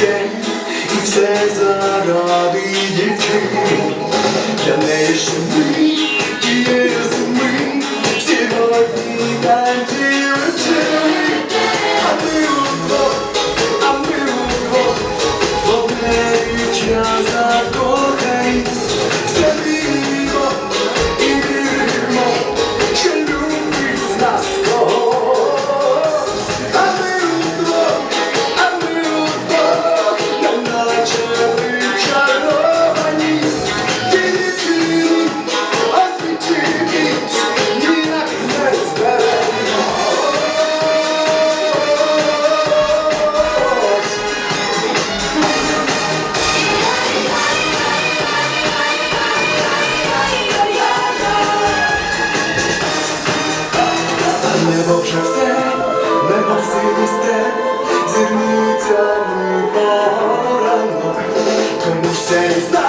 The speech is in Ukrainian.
дітей, і все заради дітей, для неї щоб ви Turn the lights